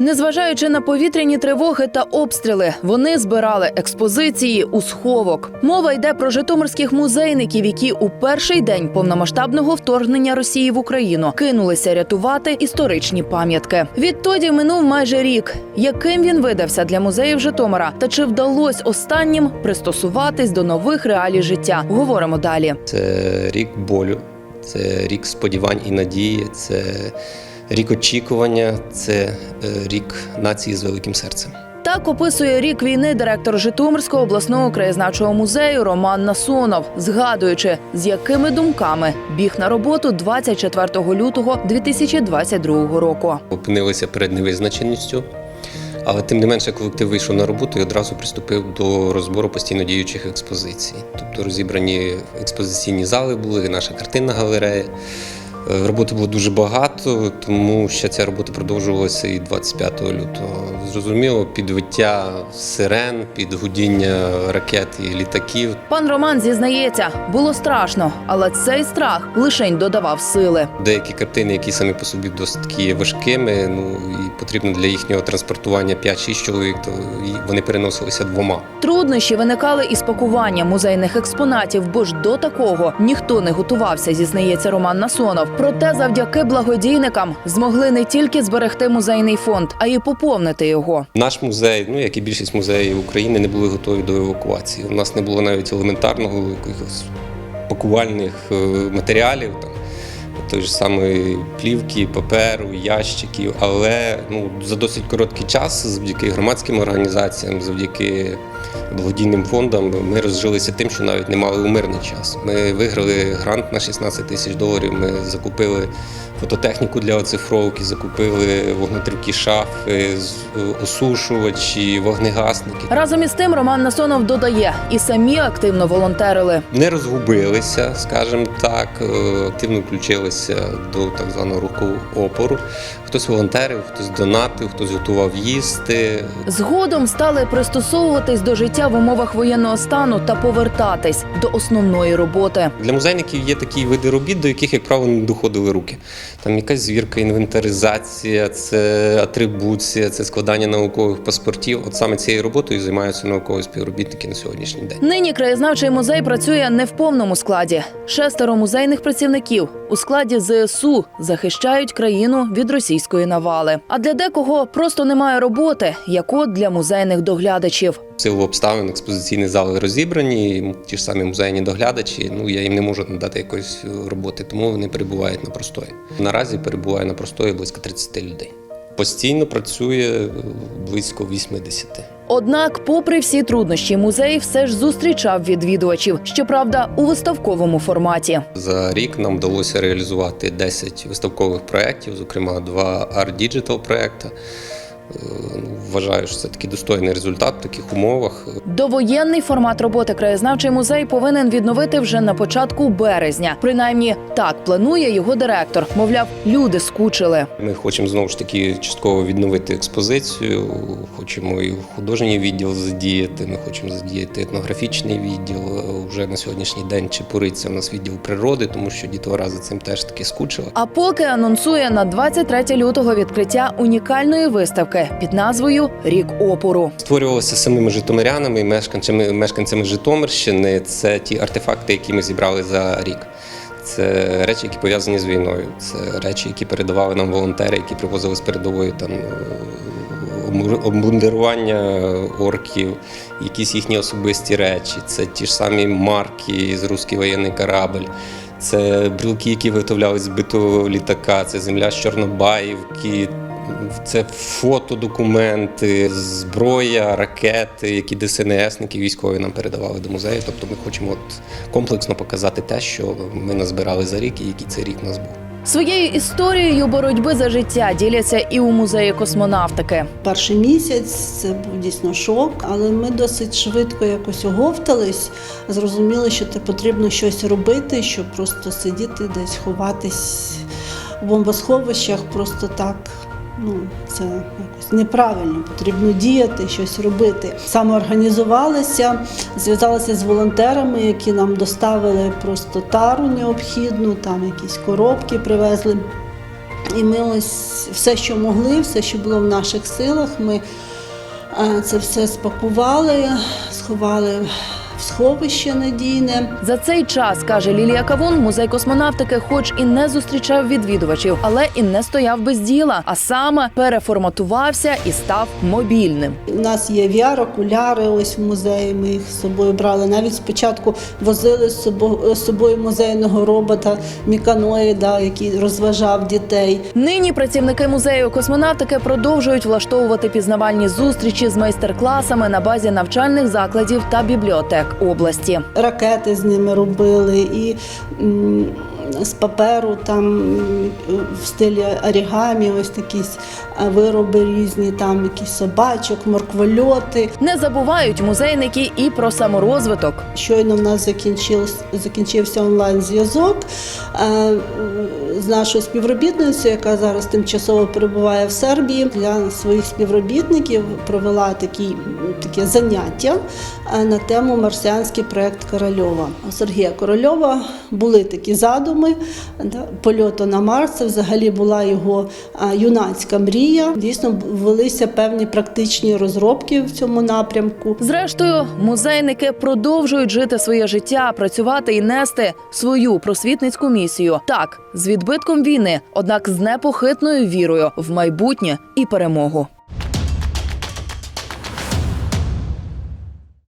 Незважаючи на повітряні тривоги та обстріли, вони збирали експозиції у сховок. Мова йде про житомирських музейників, які у перший день повномасштабного вторгнення Росії в Україну кинулися рятувати історичні пам'ятки. Відтоді минув майже рік. Яким він видався для музеїв Житомира, та чи вдалось останнім пристосуватись до нових реалій життя? Говоримо далі. Це рік болю, це рік сподівань і надії, це рік очікування, це е, рік нації з великим серцем. Так описує рік війни директор Житомирського обласного краєзнавчого музею Роман Насонов, згадуючи, з якими думками біг на роботу 24 лютого 2022 року. Опинилися перед невизначеністю. Але тим не менше, колектив вийшов на роботу і одразу приступив до розбору постійно діючих експозицій. Тобто розібрані експозиційні зали були, наша картинна галерея. Е, Роботи було дуже багато, тому ще ця робота продовжувалася і 25 лютого. Зрозуміло, підвиття сирен, підгудіння ракет і літаків. Пан Роман зізнається, було страшно, але цей страх лишень додавав сили. Деякі картини, які самі по собі досить є важкими, ну і потрібно для їхнього транспортування 5-6 чоловік, то вони переносилися двома. Труднощі виникали із пакування музейних експонатів, бо ж до такого ніхто не готувався, зізнається Роман Насонов. Проте, завдяки благодійникам змогли не тільки зберегти музейний фонд, а й поповнити його. Наш музей, ну як і більшість музеїв України, не були готові до евакуації. У нас не було навіть елементарного якихось пакувальних е, матеріалів, там той ж самої плівки, паперу, ящиків. Але ну за досить короткий час, завдяки громадським організаціям, завдяки благодійним фондам, ми розжилися тим, що навіть не мали у мирний час. Ми виграли грант на 16 тисяч доларів. Ми закупили фототехніку для оцифровки, закупили вогнетривкі шафи, осушувачі, вогнегасники. Разом із тим Роман Насонов додає, і самі активно волонтерили. Не розгубилися, скажімо так, е, активно включилися до так званого руху опору. Хтось волонтерив, хтось донатив, хтось готував їсти. Згодом стали пристосовуватись до життя в умовах воєнного стану та повертатись до основної роботи. Для музейників є такі види робіт, до яких, як правило, не доходили руки. Там якась звірка, інвентаризація, це атрибуція, це складання наукових паспортів. От саме цією роботою займаються наукові співробітники на сьогоднішній день. Нині краєзнавчий музей працює не в повному складі. Шестеро музейних працівників у складі ЗСУ захищають країну від російської навали. А для декого просто немає роботи, як от для музейних доглядачів. Силу обставин експозиційні зали розібрані, ті ж самі музейні доглядачі. Ну я їм не можу надати якоїсь роботи, тому вони перебувають на простої. Наразі перебуває на простої близько 30 людей. Постійно працює е, близько 80. Однак, попри всі труднощі, музей все ж зустрічав відвідувачів, щоправда, у виставковому форматі. За рік нам вдалося реалізувати 10 виставкових проєктів, зокрема два арт-діджитал проєкти. Вважаю, що це такий достойний результат в таких умовах. Довоєнний формат роботи краєзнавчий музей повинен відновити вже на початку березня. Принаймні так планує його директор. Мовляв, люди скучили. Ми хочемо знову ж таки частково відновити експозицію. Хочемо і художній відділ задіяти. Ми хочемо задіяти етнографічний відділ. Вже на сьогоднішній день чепуриться у нас відділ природи, тому що дітвора за цим теж таки скучила. А поки анонсує на 23 лютого відкриття унікальної виставки під назвою Рік опору. Створювалося самими житомирянами і мешканцями, мешканцями Житомирщини. Це ті артефакти, які ми зібрали за рік. Це речі, які пов'язані з війною. Це речі, які передавали нам волонтери, які привозили з передової там обмундирування орків, якісь їхні особисті речі. Це ті ж самі марки з русський воєнний корабль. Це брілки, які виготовляли з битого літака, це земля з Чорнобаївки, це фотодокументи, зброя, ракети, які ДСНСники військові нам передавали до музею. Тобто ми хочемо от комплексно показати те, що ми назбирали за рік і який цей рік у нас був. Своєю історією боротьби за життя діляться і у музеї космонавтики. Перший місяць це був дійсно шок, але ми досить швидко якось оговтались, зрозуміли, що це потрібно щось робити, щоб просто сидіти десь, ховатись в бомбосховищах, просто так. Ну, це якось неправильно, потрібно діяти, щось робити. Самоорганізувалися, зв'язалися з волонтерами, які нам доставили просто тару необхідну, там якісь коробки привезли. І ми ось все, що могли, все, що було в наших силах, ми е, це все спакували, сховали в сховище надійне. За цей час каже Лілія Кавун, музей космонавтики, хоч і не зустрічав відвідувачів, але і не стояв без діла, а саме переформатувався і став мобільним. У нас є VR-окуляри ось в музеї. Ми їх з собою брали. Навіть спочатку возили з собою, з собою музейного робота Міканоїда, який розважав дітей. Нині працівники музею космонавтики продовжують влаштовувати пізнавальні зустрічі з майстер-класами на базі навчальних закладів та бібліотек області. Ракети з ними робили і з паперу там в стилі орігамі, ось такі вироби різні, там якісь собачок, морквольоти. Не забувають музейники і про саморозвиток. Щойно в нас закінчився, онлайн-зв'язок е, з нашою співробітницею, яка зараз тимчасово перебуває в Сербії. Для своїх співробітників провела такі, таке заняття е, на тему Марсіанський проект Корольова. У Сергія Корольова були такі задуми польоту на Марс. Це взагалі була його е, юнацька мрія. Дійсно, велися певні практичні розробки в цьому напрямку. Зрештою, музейники продовжують жити своє життя, працювати і нести свою просвітницьку місію. Так, з відбитком війни, однак з непохитною вірою в майбутнє і перемогу.